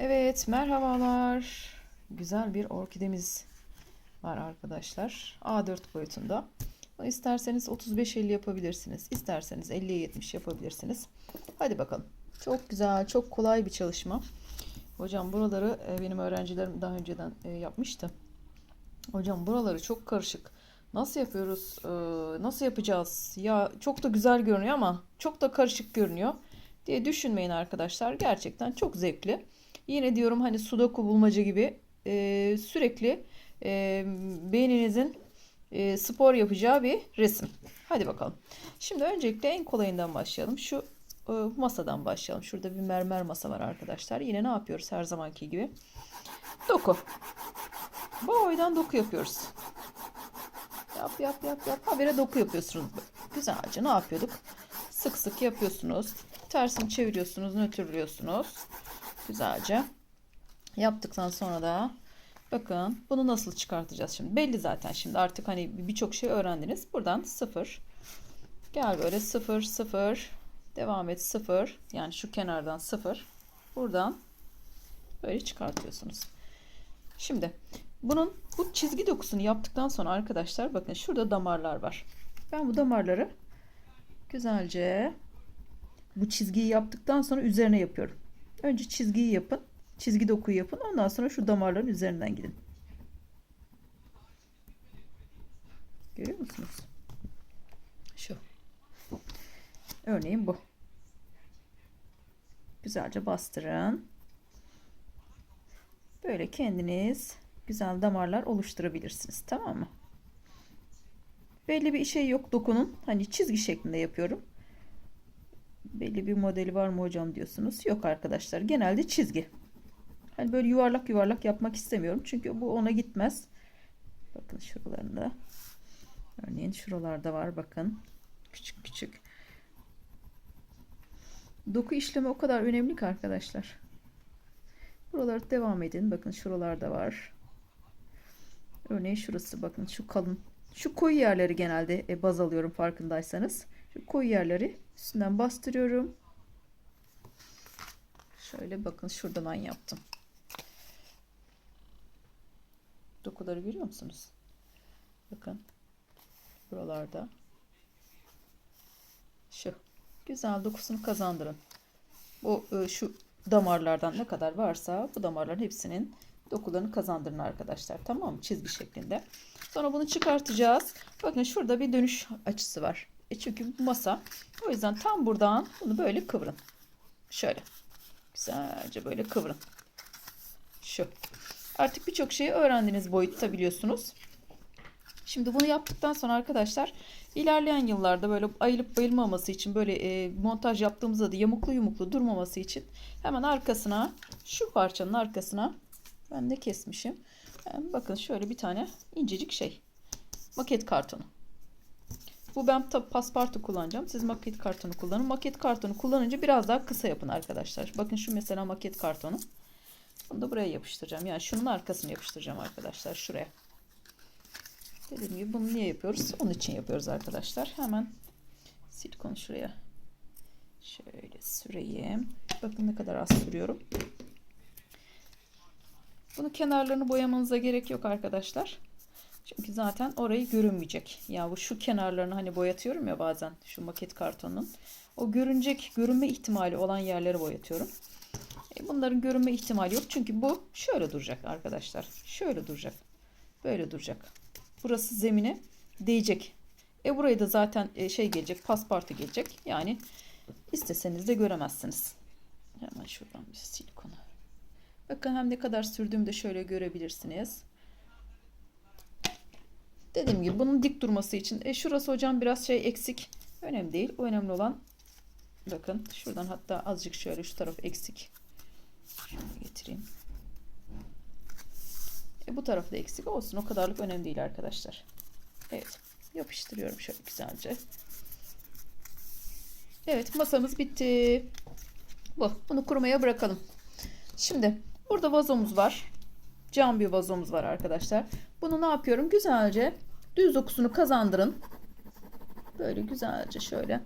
Evet, merhabalar. Güzel bir orkidemiz var arkadaşlar. A4 boyutunda. İsterseniz 35-50 yapabilirsiniz. İsterseniz 50'ye 70 yapabilirsiniz. Hadi bakalım. Çok güzel, çok kolay bir çalışma. Hocam buraları e, benim öğrencilerim daha önceden e, yapmıştı. Hocam buraları çok karışık. Nasıl yapıyoruz? Ee, Nasıl yapacağız? Ya çok da güzel görünüyor ama çok da karışık görünüyor diye düşünmeyin arkadaşlar. Gerçekten çok zevkli. Yine diyorum hani sudoku bulmaca gibi e, sürekli e, beyninizin e, spor yapacağı bir resim. Hadi bakalım. Şimdi öncelikle en kolayından başlayalım. Şu e, masadan başlayalım. Şurada bir mermer masa var arkadaşlar. Yine ne yapıyoruz her zamanki gibi? Doku. Bu boydan doku yapıyoruz. Yap yap yap yap. Habire doku yapıyorsunuz. Güzelce ne yapıyorduk? Sık sık yapıyorsunuz. Tersini çeviriyorsunuz, nötrlüyorsunuz. Güzelce. Yaptıktan sonra da bakın bunu nasıl çıkartacağız şimdi. Belli zaten şimdi artık hani birçok şey öğrendiniz. Buradan sıfır. Gel böyle sıfır sıfır. Devam et sıfır. Yani şu kenardan sıfır. Buradan böyle çıkartıyorsunuz. Şimdi bunun bu çizgi dokusunu yaptıktan sonra arkadaşlar bakın şurada damarlar var. Ben bu damarları güzelce bu çizgiyi yaptıktan sonra üzerine yapıyorum. Önce çizgiyi yapın. Çizgi dokuyu yapın. Ondan sonra şu damarların üzerinden gidin. Görüyor musunuz? Şu. Örneğin bu. Güzelce bastırın. Böyle kendiniz güzel damarlar oluşturabilirsiniz. Tamam mı? Belli bir şey yok dokunun. Hani çizgi şeklinde yapıyorum. Belli bir modeli var mı hocam diyorsunuz. Yok arkadaşlar. Genelde çizgi. Hani böyle yuvarlak yuvarlak yapmak istemiyorum. Çünkü bu ona gitmez. Bakın şuralarında. Örneğin şuralarda var bakın. Küçük küçük. Doku işlemi o kadar önemli ki arkadaşlar. Buraları devam edin. Bakın şuralarda var. Örneğin şurası bakın şu kalın. Şu koyu yerleri genelde e, baz alıyorum farkındaysanız. Koyu yerleri üstünden bastırıyorum. Şöyle bakın şuradan an yaptım. Dokuları görüyor musunuz? Bakın. Buralarda. Şu. Güzel dokusunu kazandırın. Bu e, şu damarlardan ne kadar varsa bu damarların hepsinin dokularını kazandırın arkadaşlar. Tamam mı? Çizgi şeklinde. Sonra bunu çıkartacağız. Bakın şurada bir dönüş açısı var. E çünkü bu masa. O yüzden tam buradan bunu böyle kıvırın. Şöyle. Güzelce böyle kıvırın. Şu. Artık birçok şeyi öğrendiniz boyutta biliyorsunuz. Şimdi bunu yaptıktan sonra arkadaşlar ilerleyen yıllarda böyle ayılıp bayılmaması için böyle e, montaj yaptığımızda da yamuklu yumuklu durmaması için hemen arkasına şu parçanın arkasına ben de kesmişim. Bakın şöyle bir tane incecik şey. Maket kartonu. Bu ben tabi paspartu kullanacağım. Siz maket kartonu kullanın. Maket kartonu kullanınca biraz daha kısa yapın arkadaşlar. Bakın şu mesela maket kartonu. Bunu da buraya yapıştıracağım. Yani şunun arkasını yapıştıracağım arkadaşlar. Şuraya. Dediğim gibi bunu niye yapıyoruz? Onun için yapıyoruz arkadaşlar. Hemen silikonu şuraya şöyle süreyim. Bakın ne kadar az sürüyorum. Bunu kenarlarını boyamanıza gerek yok arkadaşlar. Çünkü zaten orayı görünmeyecek. Ya bu şu kenarlarını hani boyatıyorum ya bazen şu maket kartonun. O görünecek, görünme ihtimali olan yerleri boyatıyorum. E bunların görünme ihtimali yok. Çünkü bu şöyle duracak arkadaşlar. Şöyle duracak. Böyle duracak. Burası zemine değecek. E buraya da zaten e, şey gelecek, paspartu gelecek. Yani isteseniz de göremezsiniz. Hemen şuradan bir silikonu. Bakın hem ne kadar sürdüğümü de şöyle görebilirsiniz. Dediğim gibi bunun dik durması için. E şurası hocam biraz şey eksik. Önemli değil. O önemli olan bakın şuradan hatta azıcık şöyle şu taraf eksik. Şöyle getireyim. E bu tarafı da eksik olsun. O kadarlık önemli değil arkadaşlar. Evet. Yapıştırıyorum şöyle güzelce. Evet masamız bitti. Bu. Bunu kurumaya bırakalım. Şimdi burada vazomuz var. Cam bir vazomuz var arkadaşlar. Bunu ne yapıyorum? Güzelce düz dokusunu kazandırın. Böyle güzelce şöyle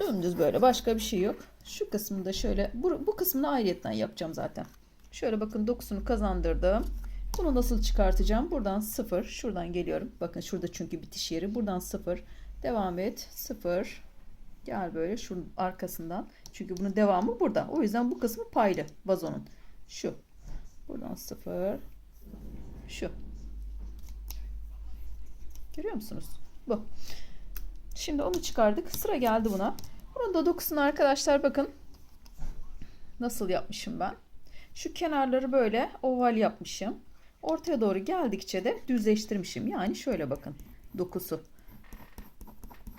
Dümdüz böyle başka bir şey yok. Şu kısmını da şöyle bu, bu kısmını ayrıyetten yapacağım zaten. Şöyle bakın dokusunu kazandırdım. Bunu nasıl çıkartacağım? Buradan 0. Şuradan geliyorum. Bakın şurada çünkü bitiş yeri. Buradan 0. Devam et. 0. Gel böyle şunun arkasından. Çünkü bunun devamı burada. O yüzden bu kısmı paylı vazonun. Şu. Buradan 0. Şu. Görüyor musunuz? Bu. Şimdi onu çıkardık. Sıra geldi buna. Bunun da dokusunu arkadaşlar bakın. Nasıl yapmışım ben. Şu kenarları böyle oval yapmışım. Ortaya doğru geldikçe de düzleştirmişim. Yani şöyle bakın. Dokusu.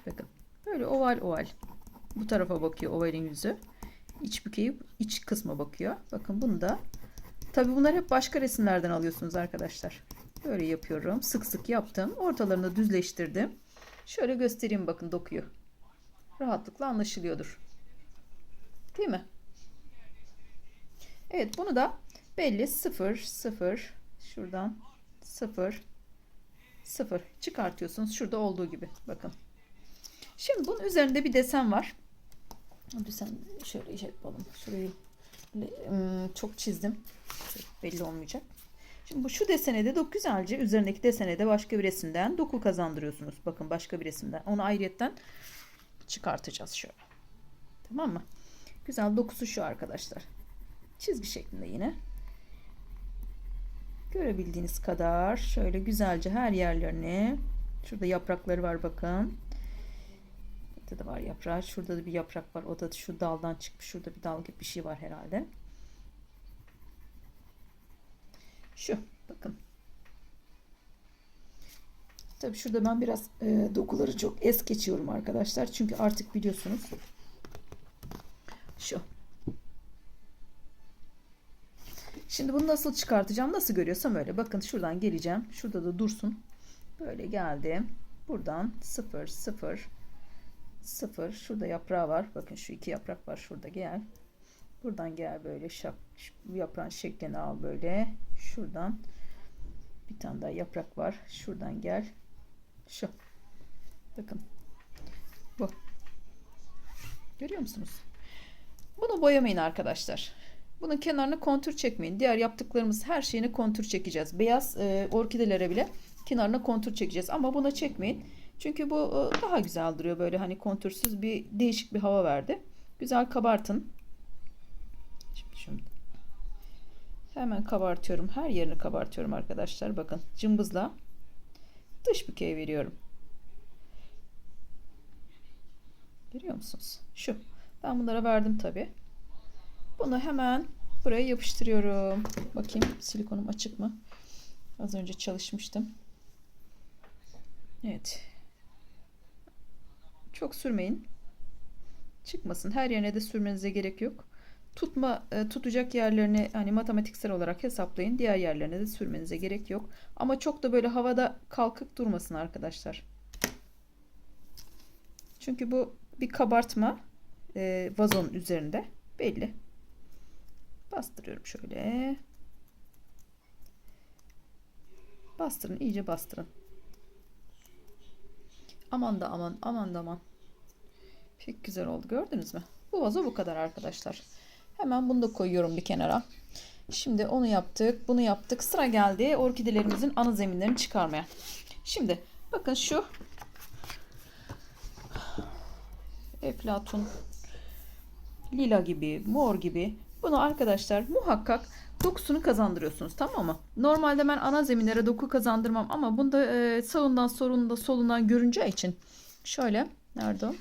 Bakın. Böyle oval oval. Bu tarafa bakıyor ovalin yüzü. İç bükeyip iç kısma bakıyor. Bakın bunu da. Tabi bunlar hep başka resimlerden alıyorsunuz arkadaşlar. Böyle yapıyorum. Sık sık yaptım. Ortalarını düzleştirdim. Şöyle göstereyim bakın dokuyu. Rahatlıkla anlaşılıyordur. Değil mi? Evet bunu da belli 0 0 şuradan 0 0 çıkartıyorsunuz. Şurada olduğu gibi bakın. Şimdi bunun üzerinde bir desen var. Desen şöyle şey yapalım. Şurayı ım, çok çizdim. Belli olmayacak. Şimdi bu şu desene de dok güzelce üzerindeki desene de başka bir resimden doku kazandırıyorsunuz. Bakın başka bir resimden. Onu ayrıyetten çıkartacağız şöyle. Tamam mı? Güzel dokusu şu arkadaşlar. Çizgi şeklinde yine. Görebildiğiniz kadar şöyle güzelce her yerlerini şurada yaprakları var bakın. Burada da var yaprağı. Şurada da bir yaprak var. O da şu daldan çıkmış. Şurada bir dal gibi bir şey var herhalde. Şu bakın. Tabi şurada ben biraz e, dokuları çok es geçiyorum arkadaşlar. Çünkü artık biliyorsunuz. Şu. Şimdi bunu nasıl çıkartacağım? Nasıl görüyorsam öyle. Bakın şuradan geleceğim. Şurada da dursun. Böyle geldim. Buradan 0 0 0 şurada yaprağı var. Bakın şu iki yaprak var şurada gel. Buradan gel böyle şap, yaprağın şeklini al böyle. Şuradan bir tane daha yaprak var. Şuradan gel. Şu. Bakın. Bu. Görüyor musunuz? Bunu boyamayın arkadaşlar. Bunun kenarına kontür çekmeyin. Diğer yaptıklarımız her şeyini kontür çekeceğiz. Beyaz e, orkidelere bile kenarına kontür çekeceğiz. Ama buna çekmeyin. Çünkü bu e, daha güzel duruyor. Böyle hani kontürsüz bir değişik bir hava verdi. Güzel kabartın. Şimdi. Hemen kabartıyorum. Her yerini kabartıyorum arkadaşlar. Bakın cımbızla dış bükeye veriyorum. Görüyor musunuz? Şu. Ben bunlara verdim tabi. Bunu hemen buraya yapıştırıyorum. Bakayım silikonum açık mı? Az önce çalışmıştım. Evet. Çok sürmeyin. Çıkmasın. Her yerine de sürmenize gerek yok. Tutma e, tutacak yerlerini hani matematiksel olarak hesaplayın. Diğer yerlerine de sürmenize gerek yok. Ama çok da böyle havada kalkıp durmasın arkadaşlar. Çünkü bu bir kabartma e, vazonun üzerinde belli. Bastırıyorum şöyle. Bastırın, iyice bastırın. Aman da aman, aman da aman. Pek güzel oldu. Gördünüz mü? Bu vazo bu kadar arkadaşlar. Hemen bunu da koyuyorum bir kenara. Şimdi onu yaptık, bunu yaptık. Sıra geldi orkidelerimizin ana zeminlerini çıkarmaya. Şimdi bakın şu eflatun lila gibi, mor gibi bunu arkadaşlar muhakkak dokusunu kazandırıyorsunuz tamam mı? Normalde ben ana zeminlere doku kazandırmam ama bunda e, sağından solundan solundan görüneceği için şöyle nerede o?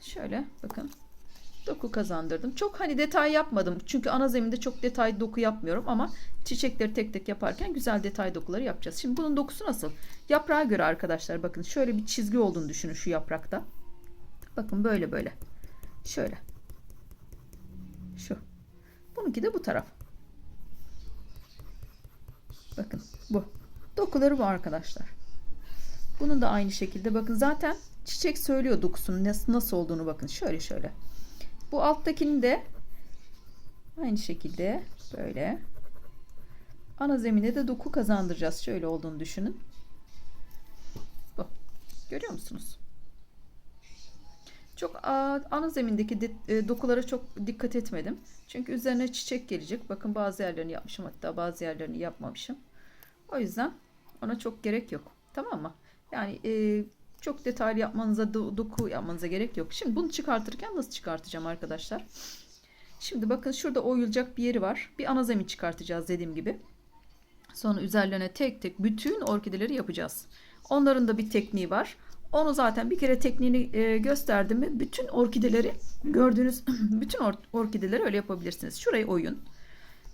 Şöyle bakın doku kazandırdım. Çok hani detay yapmadım. Çünkü ana zeminde çok detay doku yapmıyorum ama çiçekleri tek tek yaparken güzel detay dokuları yapacağız. Şimdi bunun dokusu nasıl? Yaprağa göre arkadaşlar bakın şöyle bir çizgi olduğunu düşünün şu yaprakta. Bakın böyle böyle. Şöyle. Şu. Bununki de bu taraf. Bakın bu. Dokuları bu arkadaşlar. Bunun da aynı şekilde bakın zaten çiçek söylüyor dokusunun nasıl, nasıl olduğunu bakın. Şöyle şöyle. Bu alttakini de aynı şekilde böyle ana zemine de doku kazandıracağız. Şöyle olduğunu düşünün. Bu. Görüyor musunuz? Çok ana zemindeki de- e, dokulara çok dikkat etmedim. Çünkü üzerine çiçek gelecek. Bakın bazı yerlerini yapmışım hatta bazı yerlerini yapmamışım. O yüzden ona çok gerek yok. Tamam mı? Yani e, çok detaylı yapmanıza, do- doku yapmanıza gerek yok. Şimdi bunu çıkartırken nasıl çıkartacağım arkadaşlar? Şimdi bakın şurada oyulacak bir yeri var. Bir ana zemin çıkartacağız dediğim gibi. Sonra üzerlerine tek tek bütün orkideleri yapacağız. Onların da bir tekniği var. Onu zaten bir kere tekniğini e, gösterdim mi bütün orkideleri gördüğünüz bütün or- orkideleri öyle yapabilirsiniz. Şurayı oyun.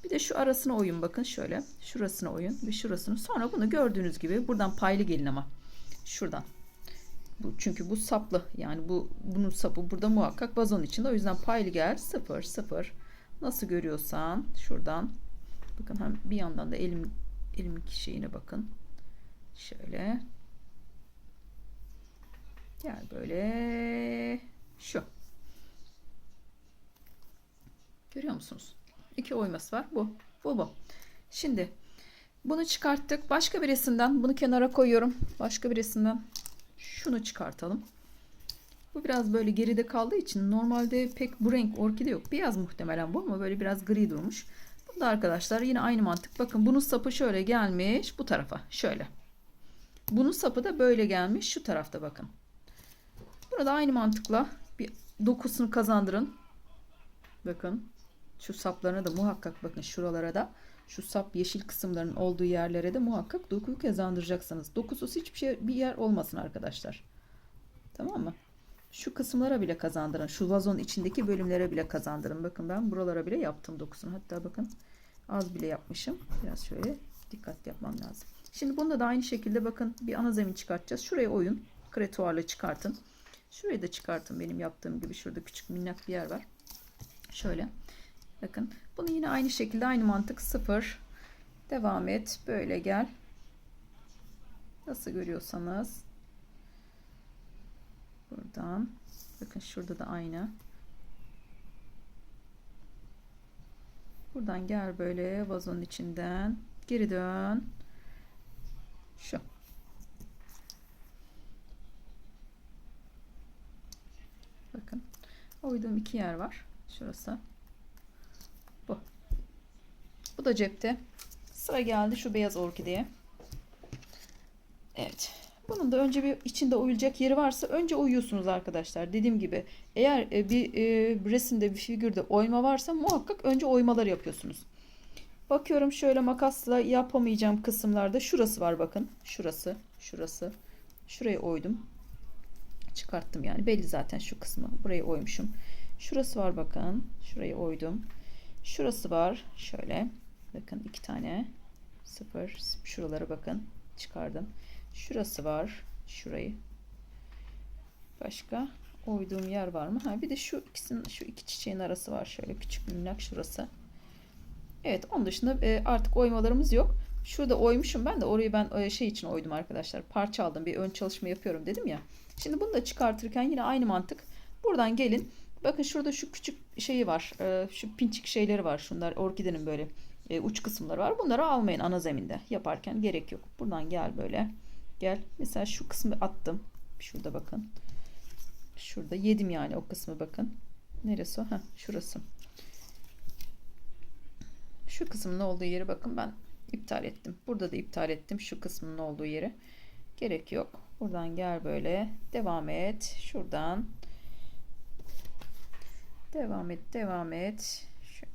Bir de şu arasına oyun bakın şöyle. Şurasına oyun ve şurasını. Sonra bunu gördüğünüz gibi buradan paylı gelin ama. Şuradan. Bu, çünkü bu saplı. Yani bu bunun sapı burada muhakkak vazonun içinde. O yüzden paylı gel. 0 0. Nasıl görüyorsan şuradan. Bakın hem bir yandan da elim elimin şeyine bakın. Şöyle. Gel böyle. Şu. Görüyor musunuz? İki oyması var. Bu. Bu bu. Şimdi bunu çıkarttık. Başka bir resimden bunu kenara koyuyorum. Başka bir resimden şunu çıkartalım. Bu biraz böyle geride kaldığı için normalde pek bu renk orkide yok. Beyaz muhtemelen bu ama böyle biraz gri durmuş. Bu da arkadaşlar yine aynı mantık. Bakın bunun sapı şöyle gelmiş bu tarafa. Şöyle. Bunun sapı da böyle gelmiş şu tarafta bakın. Burada aynı mantıkla bir dokusunu kazandırın. Bakın şu saplarına da muhakkak bakın şuralara da şu sap yeşil kısımların olduğu yerlere de muhakkak dokuyu kazandıracaksınız. Dokusuz hiçbir şey bir yer olmasın arkadaşlar. Tamam mı? Şu kısımlara bile kazandırın. Şu vazonun içindeki bölümlere bile kazandırın. Bakın ben buralara bile yaptım dokusunu. Hatta bakın az bile yapmışım. Biraz şöyle dikkatli yapmam lazım. Şimdi bunda da aynı şekilde bakın bir ana zemin çıkartacağız. Şuraya oyun. Kretuarla çıkartın. Şurayı da çıkartın benim yaptığım gibi. Şurada küçük minnak bir yer var. Şöyle. Bakın. Bunu yine aynı şekilde aynı mantık sıfır. Devam et. Böyle gel. Nasıl görüyorsanız. Buradan. Bakın şurada da aynı. Buradan gel böyle vazonun içinden. Geri dön. Şu. Bakın. Oyduğum iki yer var. Şurası. Da cepte. Sıra geldi şu beyaz orkideye. Evet. Bunun da önce bir içinde oyulacak yeri varsa önce oyuyorsunuz arkadaşlar. Dediğim gibi eğer e, bir e, resimde bir figürde oyma varsa muhakkak önce oymalar yapıyorsunuz. Bakıyorum şöyle makasla yapamayacağım kısımlarda şurası var bakın. Şurası, şurası. Şurayı oydum. Çıkarttım yani belli zaten şu kısmı. Burayı oymuşum. Şurası var bakın. Şurayı oydum. Şurası var. Şöyle. Bakın iki tane. Sıfır. Şuralara bakın. Çıkardım. Şurası var. Şurayı. Başka oyduğum yer var mı? Ha bir de şu ikisinin şu iki çiçeğin arası var. Şöyle küçük minnak şurası. Evet onun dışında e, artık oymalarımız yok. Şurada oymuşum ben de orayı ben e, şey için oydum arkadaşlar. Parça aldım bir ön çalışma yapıyorum dedim ya. Şimdi bunu da çıkartırken yine aynı mantık. Buradan gelin. Bakın şurada şu küçük şeyi var. E, şu pinçik şeyleri var. Şunlar orkidenin böyle e, uç kısımları var. Bunları almayın ana zeminde. Yaparken gerek yok. Buradan gel böyle. Gel. Mesela şu kısmı attım. Şurada bakın. Şurada yedim yani o kısmı bakın. Neresi o? Heh, şurası. Şu kısmın olduğu yeri bakın ben iptal ettim. Burada da iptal ettim şu kısmın olduğu yeri. Gerek yok. Buradan gel böyle. Devam et. Şuradan. Devam et. Devam et.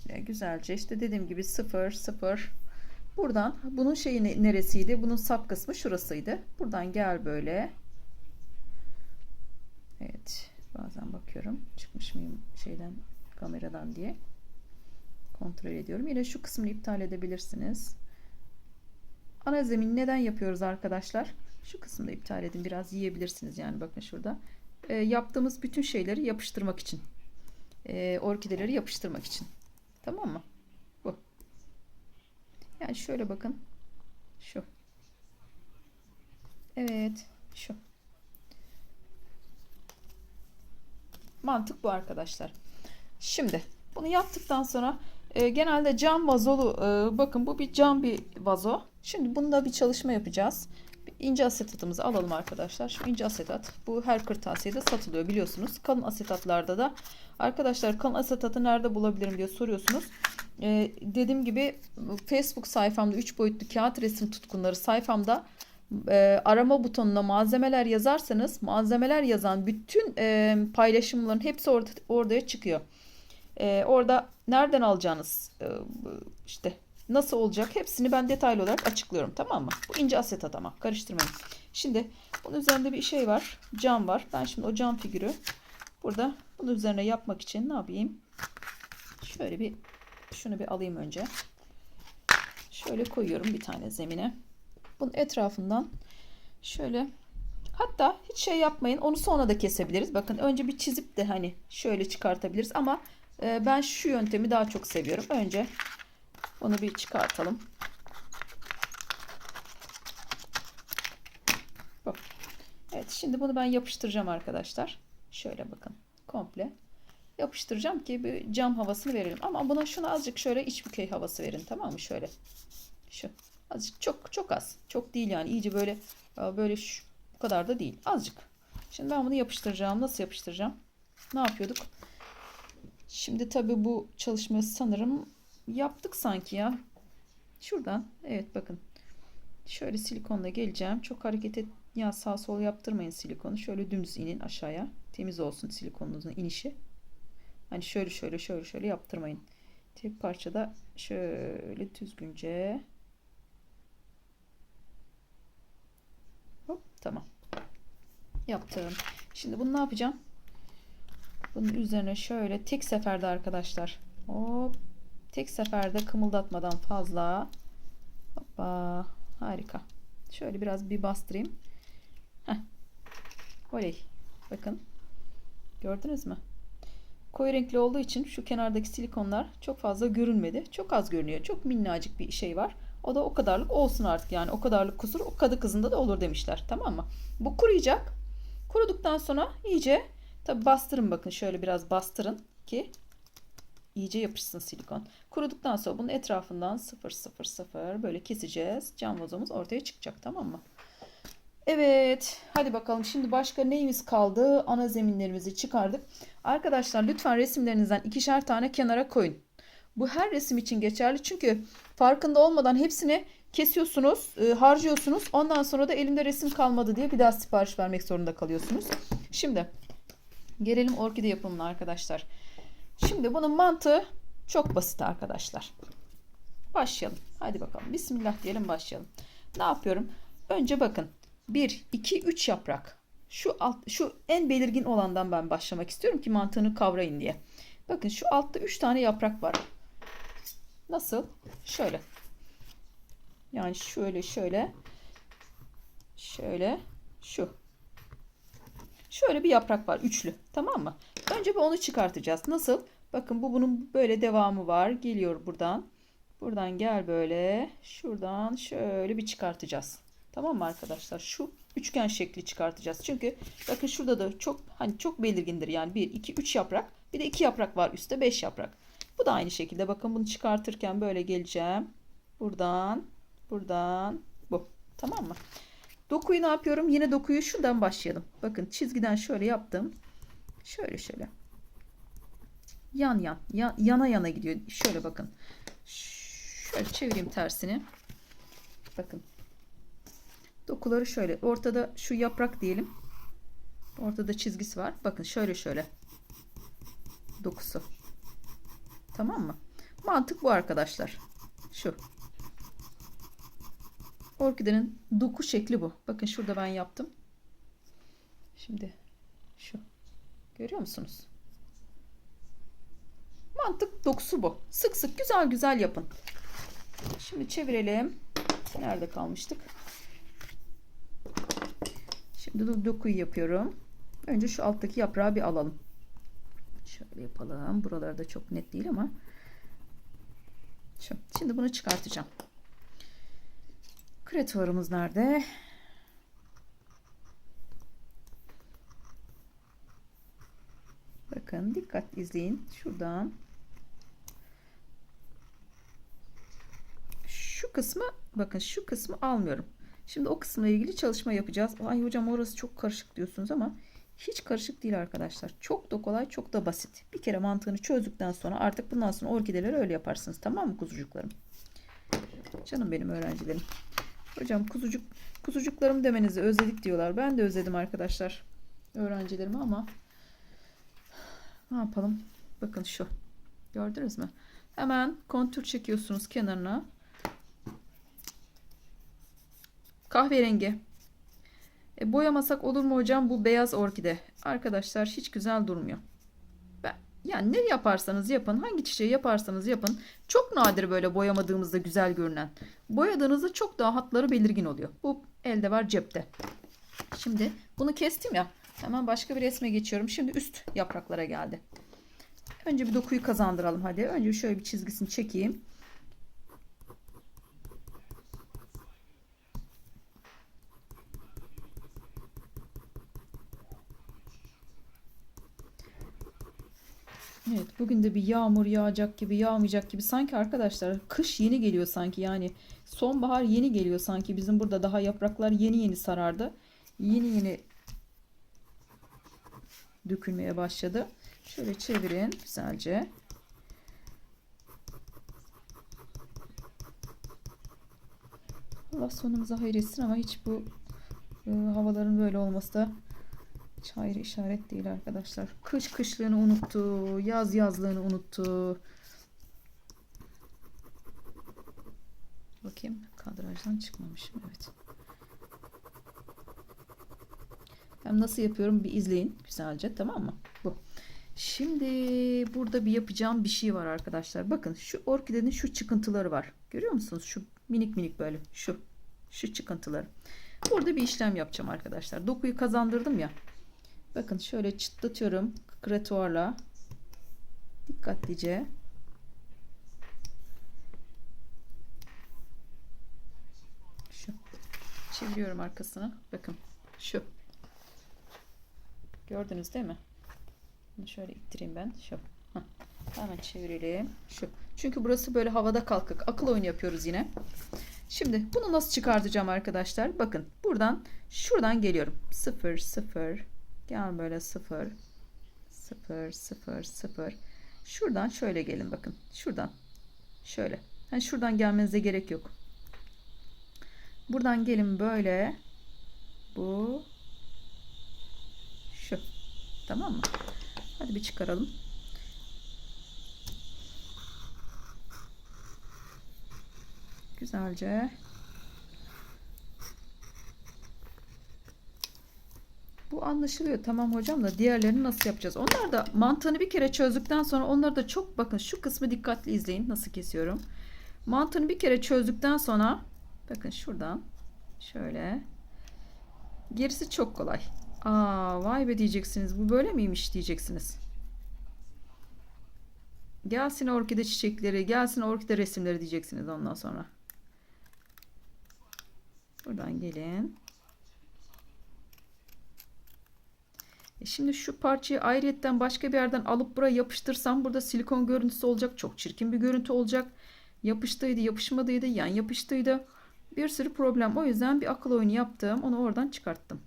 Şöyle güzelce işte dediğim gibi 0 0 Buradan bunun şeyi ne- neresiydi? Bunun sap kısmı şurasıydı. Buradan gel böyle. Evet. Bazen bakıyorum. Çıkmış mıyım şeyden kameradan diye. Kontrol ediyorum. Yine şu kısmını iptal edebilirsiniz. Ana zemin neden yapıyoruz arkadaşlar? Şu kısmı da iptal edin. Biraz yiyebilirsiniz yani bakın şurada. Ee, yaptığımız bütün şeyleri yapıştırmak için. Ee, orkideleri yapıştırmak için. Tamam mı? Bu. Yani şöyle bakın. Şu. Evet. Şu. Mantık bu arkadaşlar. Şimdi bunu yaptıktan sonra e, genelde cam vazolu e, bakın bu bir cam bir vazo. Şimdi bunda bir çalışma yapacağız. İnce asetatımızı alalım arkadaşlar. Şu ince asetat bu her kırtasiyede satılıyor biliyorsunuz. Kalın asetatlarda da arkadaşlar kalın asetatı nerede bulabilirim diye soruyorsunuz. Ee, dediğim gibi Facebook sayfamda 3 boyutlu kağıt resim tutkunları sayfamda e, arama butonuna malzemeler yazarsanız malzemeler yazan bütün e, paylaşımların hepsi orada oraya çıkıyor. E, orada nereden alacağınız e, işte nasıl olacak hepsini ben detaylı olarak açıklıyorum tamam mı? Bu ince asetat ama karıştırmayın. Şimdi bunun üzerinde bir şey var. Cam var. Ben şimdi o cam figürü burada bunun üzerine yapmak için ne yapayım? Şöyle bir şunu bir alayım önce. Şöyle koyuyorum bir tane zemine. Bunun etrafından şöyle hatta hiç şey yapmayın onu sonra da kesebiliriz. Bakın önce bir çizip de hani şöyle çıkartabiliriz ama e, ben şu yöntemi daha çok seviyorum. Önce bunu bir çıkartalım. Bu. Evet şimdi bunu ben yapıştıracağım arkadaşlar. Şöyle bakın komple yapıştıracağım ki bir cam havasını verelim. Ama buna şuna azıcık şöyle iç bükey havası verin tamam mı? Şöyle. Şu. Azıcık çok çok az. Çok değil yani. iyice böyle böyle şu bu kadar da değil. Azıcık. Şimdi ben bunu yapıştıracağım. Nasıl yapıştıracağım? Ne yapıyorduk? Şimdi tabii bu çalışmayı sanırım yaptık sanki ya. Şuradan. Evet bakın. Şöyle silikonla geleceğim. Çok hareket et ya sağ sol yaptırmayın silikonu. Şöyle dümdüz inin aşağıya. Temiz olsun silikonunuzun inişi. Hani şöyle şöyle şöyle şöyle yaptırmayın. Tek parçada şöyle düzgünce Hop tamam. Yaptım. Şimdi bunu ne yapacağım? Bunun üzerine şöyle tek seferde arkadaşlar. Hop. Tek seferde kımıldatmadan fazla. Hoppa. Harika. Şöyle biraz bir bastırayım. Heh. Oley. Bakın. Gördünüz mü? Koyu renkli olduğu için şu kenardaki silikonlar çok fazla görünmedi. Çok az görünüyor. Çok minnacık bir şey var. O da o kadarlık olsun artık yani o kadarlık kusur o kadı kızında da olur demişler. Tamam mı? Bu kuruyacak. Kuruduktan sonra iyice tabi bastırın bakın şöyle biraz bastırın ki iyice yapışsın silikon. Kuruduktan sonra bunun etrafından 0 0 0 böyle keseceğiz. Cam vazomuz ortaya çıkacak tamam mı? Evet hadi bakalım şimdi başka neyimiz kaldı? Ana zeminlerimizi çıkardık. Arkadaşlar lütfen resimlerinizden ikişer tane kenara koyun. Bu her resim için geçerli çünkü farkında olmadan hepsini kesiyorsunuz, e, harcıyorsunuz. Ondan sonra da elimde resim kalmadı diye bir daha sipariş vermek zorunda kalıyorsunuz. Şimdi gelelim orkide yapımına arkadaşlar. Şimdi bunun mantığı çok basit arkadaşlar. Başlayalım. Hadi bakalım. Bismillah diyelim başlayalım. Ne yapıyorum? Önce bakın. 1, 2, 3 yaprak. Şu alt, şu en belirgin olandan ben başlamak istiyorum ki mantığını kavrayın diye. Bakın şu altta 3 tane yaprak var. Nasıl? Şöyle. Yani şöyle şöyle. Şöyle. Şu. Şöyle bir yaprak var. Üçlü. Tamam mı? Önce bir onu çıkartacağız. Nasıl? Bakın bu bunun böyle devamı var. Geliyor buradan. Buradan gel böyle. Şuradan şöyle bir çıkartacağız. Tamam mı arkadaşlar? Şu üçgen şekli çıkartacağız. Çünkü bakın şurada da çok hani çok belirgindir. Yani 1, 2, 3 yaprak. Bir de 2 yaprak var üstte 5 yaprak. Bu da aynı şekilde. Bakın bunu çıkartırken böyle geleceğim. Buradan, buradan, bu. Tamam mı? Dokuyu ne yapıyorum? Yine dokuyu şuradan başlayalım. Bakın çizgiden şöyle yaptım. Şöyle şöyle. Yan yan. yan yana yana gidiyor. Şöyle bakın. Şöyle çevireyim tersini. Bakın. Dokuları şöyle. Ortada şu yaprak diyelim. Ortada çizgisi var. Bakın şöyle şöyle. Dokusu. Tamam mı? Mantık bu arkadaşlar. Şu. Orkidenin doku şekli bu. Bakın şurada ben yaptım. Şimdi şu. Görüyor musunuz? Mantık dokusu bu. Sık sık güzel güzel yapın. Şimdi çevirelim. Nerede kalmıştık? Şimdi dokuyu yapıyorum. Önce şu alttaki yaprağı bir alalım. Şöyle yapalım. Buralarda çok net değil ama. Şimdi bunu çıkartacağım. Kreatuarımız nerede? Bakın dikkat izleyin. Şuradan şu kısmı bakın şu kısmı almıyorum. Şimdi o kısımla ilgili çalışma yapacağız. Ay hocam orası çok karışık diyorsunuz ama hiç karışık değil arkadaşlar. Çok da kolay, çok da basit. Bir kere mantığını çözdükten sonra artık bundan sonra orkideleri öyle yaparsınız. Tamam mı kuzucuklarım? Canım benim öğrencilerim. Hocam kuzucuk kuzucuklarım demenizi özledik diyorlar. Ben de özledim arkadaşlar öğrencilerimi ama ne yapalım? Bakın şu. Gördünüz mü? Hemen kontür çekiyorsunuz kenarına. Kahverengi. E, boyamasak olur mu hocam bu beyaz orkide? Arkadaşlar hiç güzel durmuyor. Ben, yani ne yaparsanız yapın, hangi çiçeği yaparsanız yapın. Çok nadir böyle boyamadığımızda güzel görünen. Boyadığınızda çok daha hatları belirgin oluyor. Bu elde var cepte. Şimdi bunu kestim ya. Hemen başka bir resme geçiyorum. Şimdi üst yapraklara geldi. Önce bir dokuyu kazandıralım hadi. Önce şöyle bir çizgisini çekeyim. Evet bugün de bir yağmur yağacak gibi yağmayacak gibi sanki arkadaşlar kış yeni geliyor sanki yani sonbahar yeni geliyor sanki bizim burada daha yapraklar yeni yeni sarardı. Yeni yeni dökülmeye başladı. Şöyle çevirin güzelce. Allah sonumuza hayır etsin ama hiç bu e, havaların böyle olması da hiç hayır işaret değil arkadaşlar. Kış kışlığını unuttu. Yaz yazlığını unuttu. Bakayım kadrajdan çıkmamışım. Evet. Hem nasıl yapıyorum bir izleyin güzelce tamam mı? Bu. Şimdi burada bir yapacağım bir şey var arkadaşlar. Bakın şu orkidenin şu çıkıntıları var. Görüyor musunuz? Şu minik minik böyle şu şu çıkıntıları. Burada bir işlem yapacağım arkadaşlar. Dokuyu kazandırdım ya. Bakın şöyle çıtlatıyorum kretuarla. Dikkatlice. Şu. Çeviriyorum arkasını. Bakın şu. Gördünüz değil mi? Bunu şöyle ittireyim ben. Şu. Heh. Hemen çevirelim. Şu. Çünkü burası böyle havada kalkık. Akıl oyunu yapıyoruz yine. Şimdi bunu nasıl çıkartacağım arkadaşlar? Bakın buradan şuradan geliyorum. 0 0 Gel böyle 0 0 0 0 Şuradan şöyle gelin bakın. Şuradan. Şöyle. Yani şuradan gelmenize gerek yok. Buradan gelin böyle. Bu. Tamam mı? Hadi bir çıkaralım. Güzelce. Bu anlaşılıyor tamam hocam da diğerlerini nasıl yapacağız? Onlar da mantığını bir kere çözdükten sonra onları da çok bakın şu kısmı dikkatli izleyin nasıl kesiyorum. Mantığını bir kere çözdükten sonra bakın şuradan şöyle gerisi çok kolay. Aa vay be diyeceksiniz bu böyle miymiş diyeceksiniz. Gelsin orkide çiçekleri, gelsin orkide resimleri diyeceksiniz ondan sonra. Buradan gelin. E şimdi şu parçayı ayrıyetten başka bir yerden alıp buraya yapıştırsam burada silikon görüntüsü olacak. Çok çirkin bir görüntü olacak. Yapıştıydı, yapışmadıydı, yan yapıştıydı. Bir sürü problem. O yüzden bir akıl oyunu yaptım. Onu oradan çıkarttım.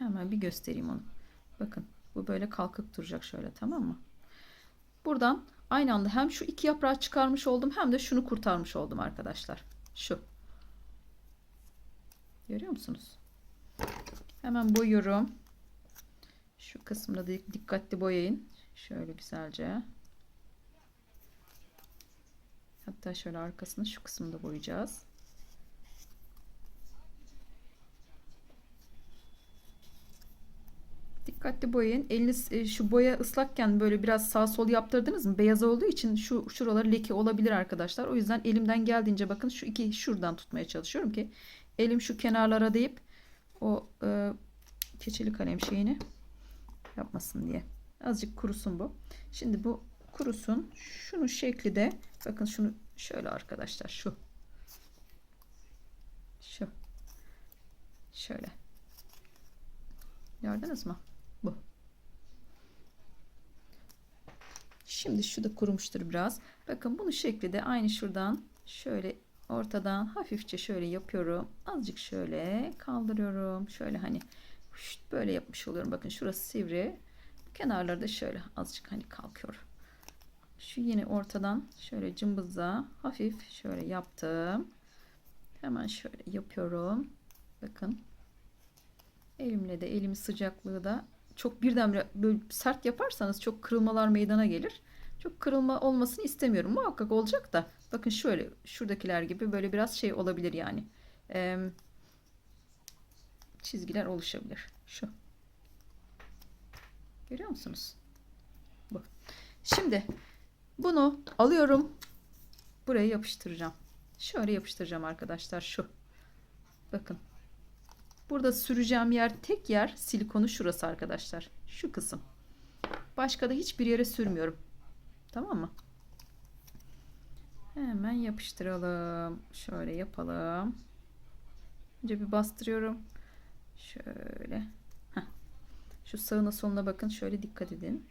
Hemen bir göstereyim onu. Bakın bu böyle kalkık duracak şöyle tamam mı? Buradan aynı anda hem şu iki yaprağı çıkarmış oldum hem de şunu kurtarmış oldum arkadaşlar. Şu. Görüyor musunuz? Hemen boyuyorum. Şu kısmını da dikkatli boyayın. Şöyle güzelce. Hatta şöyle arkasını şu kısmını boyayacağız. Dikkatli boyayın. Eliniz e, şu boya ıslakken böyle biraz sağ sol yaptırdınız mı? Beyaz olduğu için şu şuraları leke olabilir arkadaşlar. O yüzden elimden geldiğince bakın şu iki şuradan tutmaya çalışıyorum ki elim şu kenarlara deyip o e, keçeli kalem şeyini yapmasın diye. Azıcık kurusun bu. Şimdi bu kurusun. Şunun şekli de bakın şunu şöyle arkadaşlar şu. Şu. Şöyle. Gördünüz mü? Bu. Şimdi şu da kurumuştur biraz. Bakın bunu şekli de aynı şuradan şöyle ortadan hafifçe şöyle yapıyorum. Azıcık şöyle kaldırıyorum. Şöyle hani böyle yapmış oluyorum. Bakın şurası sivri. Kenarları da şöyle azıcık hani kalkıyor. Şu yine ortadan şöyle cımbızla hafif şöyle yaptım. Hemen şöyle yapıyorum. Bakın. Elimle de elimin sıcaklığı da çok birdenbire böyle sert yaparsanız çok kırılmalar meydana gelir. Çok kırılma olmasını istemiyorum. Muhakkak olacak da bakın şöyle şuradakiler gibi böyle biraz şey olabilir yani. Ee, çizgiler oluşabilir. Şu. Görüyor musunuz? Bu. Şimdi bunu alıyorum. Buraya yapıştıracağım. Şöyle yapıştıracağım arkadaşlar şu. Bakın. Burada süreceğim yer tek yer silikonu şurası arkadaşlar. Şu kısım. Başka da hiçbir yere sürmüyorum. Tamam mı? Hemen yapıştıralım. Şöyle yapalım. Önce bir bastırıyorum. Şöyle. Heh. Şu sağına soluna bakın. Şöyle dikkat edin.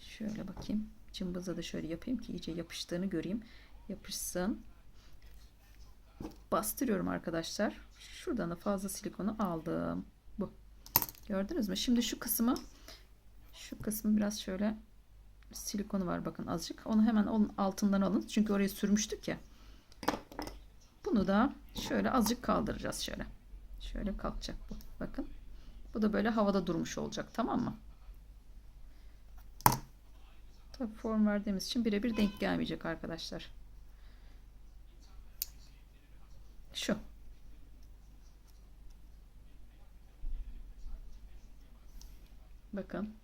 Şöyle bakayım. Cımbızla da şöyle yapayım ki iyice yapıştığını göreyim. Yapışsın. Bastırıyorum arkadaşlar. Şuradan da fazla silikonu aldım. Bu. Gördünüz mü? Şimdi şu kısmı şu kısmı biraz şöyle silikonu var bakın azıcık. Onu hemen onun altından alın. Çünkü oraya sürmüştük ya. Bunu da şöyle azıcık kaldıracağız şöyle. Şöyle kalkacak bu. Bakın. Bu da böyle havada durmuş olacak. Tamam mı? Tabii form verdiğimiz için birebir denk gelmeyecek arkadaşlar. Şu. Bakın.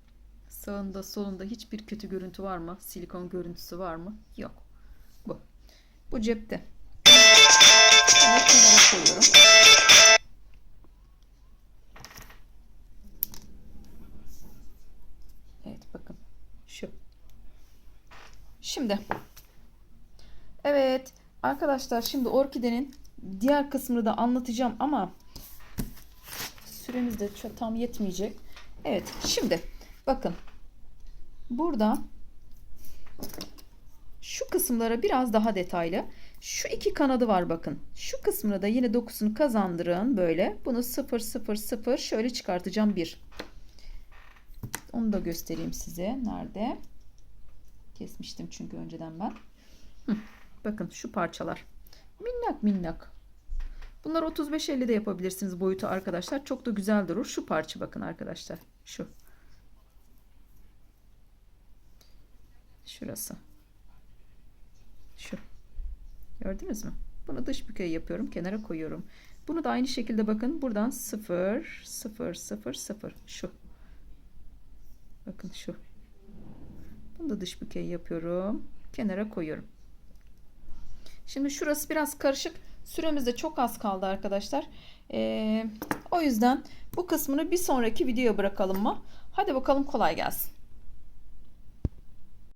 Sağında solunda hiçbir kötü görüntü var mı? Silikon görüntüsü var mı? Yok. Bu. Bu cepte. Bunu. Evet bakın. Şu. Şimdi. Evet. Arkadaşlar şimdi orkidenin diğer kısmını da anlatacağım ama süremiz de tam yetmeyecek. Evet şimdi bakın burada şu kısımlara biraz daha detaylı. Şu iki kanadı var bakın. Şu kısmına da yine dokusunu kazandırın böyle. Bunu 0 0 0 şöyle çıkartacağım bir. Onu da göstereyim size. Nerede? Kesmiştim çünkü önceden ben. Hı, bakın şu parçalar. Minnak minnak. Bunlar 35-50 de yapabilirsiniz boyutu arkadaşlar. Çok da güzel durur. Şu parça bakın arkadaşlar. Şu. Şurası. Şu. Gördünüz mü? Bunu dış bükey yapıyorum. Kenara koyuyorum. Bunu da aynı şekilde bakın. Buradan 0, 0, 0, 0. Şu. Bakın şu. Bunu da dış bükey yapıyorum. Kenara koyuyorum. Şimdi şurası biraz karışık. Süremiz de çok az kaldı arkadaşlar. Ee, o yüzden bu kısmını bir sonraki videoya bırakalım mı? Hadi bakalım kolay gelsin.